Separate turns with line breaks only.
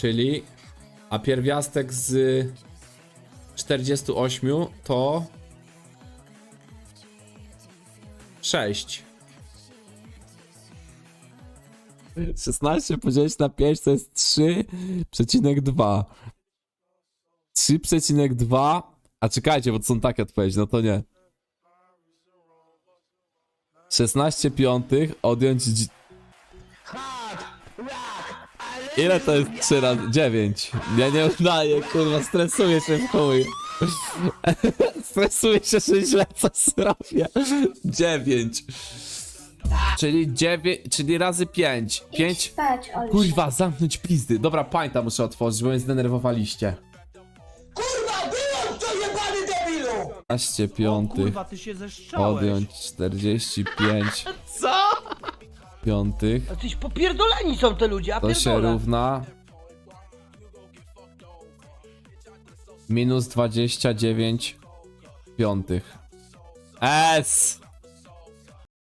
Czyli. A pierwiastek z 48 to. 6. 16 podzielić na 5 to jest 3,2. 3,2. A czekajcie, bo to są takie odpowiedzi, no to nie. 16 piątych odjąć. dzi- Ile to jest 3 razy? 9. Ja nie udaję, kurwa, stresuję się w chuj. stresuję się, że źle coś zrobię. 9. Czyli 9, czyli razy 5. 5.
spać, Oluś.
Kurwa, zamknąć pizdy. Dobra, pańta muszę otworzyć, bo mnie zdenerwowaliście.
Kurwa, wyłącz to jebany debilu!
15
O
piątych
kurwa, ty się zeszczałeś.
odjąć 45
Co?
Piątych.
Jacyś popierdoleni są te ludzie, a
To się
pierdolę.
równa minus 29 piątych. S!